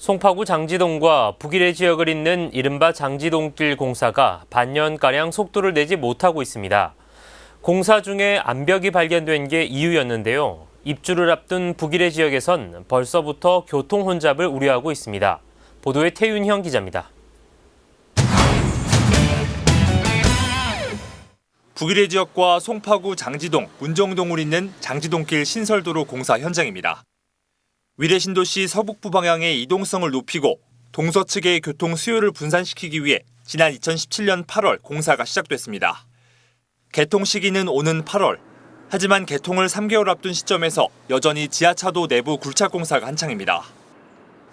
송파구 장지동과 북일의 지역을 잇는 이른바 장지동길 공사가 반년가량 속도를 내지 못하고 있습니다. 공사 중에 암벽이 발견된 게 이유였는데요. 입주를 앞둔 북일의 지역에선 벌써부터 교통 혼잡을 우려하고 있습니다. 보도에 태윤형 기자입니다. 북일의 지역과 송파구 장지동, 문정동을 잇는 장지동길 신설도로 공사 현장입니다. 위례신도시 서북부 방향의 이동성을 높이고 동서 측의 교통 수요를 분산시키기 위해 지난 2017년 8월 공사가 시작됐습니다. 개통 시기는 오는 8월. 하지만 개통을 3개월 앞둔 시점에서 여전히 지하차도 내부 굴착 공사가 한창입니다.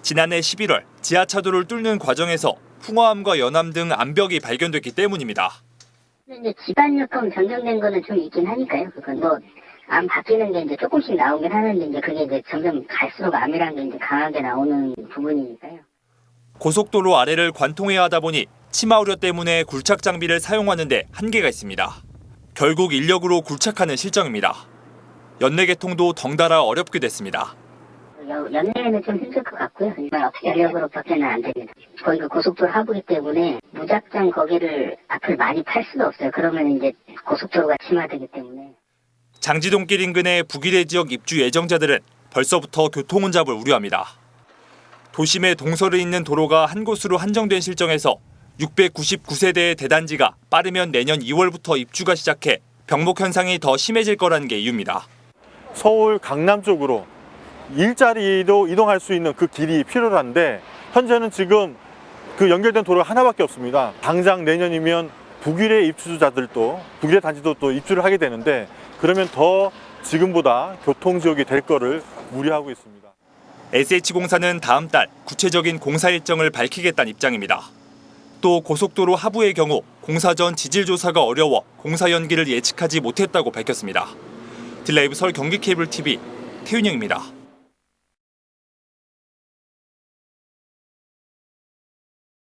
지난해 11월 지하차도를 뚫는 과정에서 풍화암과 연암 등 암벽이 발견됐기 때문입니다. 이제 집안 요금 변경된 거는 좀 있긴 하니까요. 그건 뭐, 암 바뀌는 게 이제 조금씩 나오긴 하는데, 이제 그게 이제 점점 갈수록 암이라는 게 이제 강하게 나오는 부분이니까요. 고속도로 아래를 관통해야 하다 보니 치마 우려 때문에 굴착 장비를 사용하는데 한계가 있습니다. 결국 인력으로 굴착하는 실정입니다. 연내 개통도 덩달아 어렵게 됐습니다. 여- 연내에는 좀 힘들 것 같고요. 이건 어떻게 연력으로밖에는 안 됩니다. 거기가 고속도로 하부이기 때문에 무작정 거기를 앞을 많이 팔 수도 없어요. 그러면 이제 고속도로가 심화되기 때문에. 장지동길 인근의 북일의 지역 입주 예정자들은 벌써부터 교통 혼잡을 우려합니다. 도심의 동서를 잇는 도로가 한 곳으로 한정된 실정에서 699세대의 대단지가 빠르면 내년 2월부터 입주가 시작해 병목 현상이 더 심해질 거라는 게 이유입니다. 서울 강남 쪽으로 일자리로 이동할 수 있는 그 길이 필요한데 현재는 지금 그 연결된 도로가 하나밖에 없습니다. 당장 내년이면 북일의 입주자들도 북일의 단지도 또 입주를 하게 되는데 그러면 더 지금보다 교통 지역이 될 거를 우려하고 있습니다. SH공사는 다음 달 구체적인 공사 일정을 밝히겠다는 입장입니다. 또 고속도로 하부의 경우 공사 전 지질 조사가 어려워 공사 연기를 예측하지 못했다고 밝혔습니다. 딜라이브 서울 경기 케이블 TV 태윤영입니다.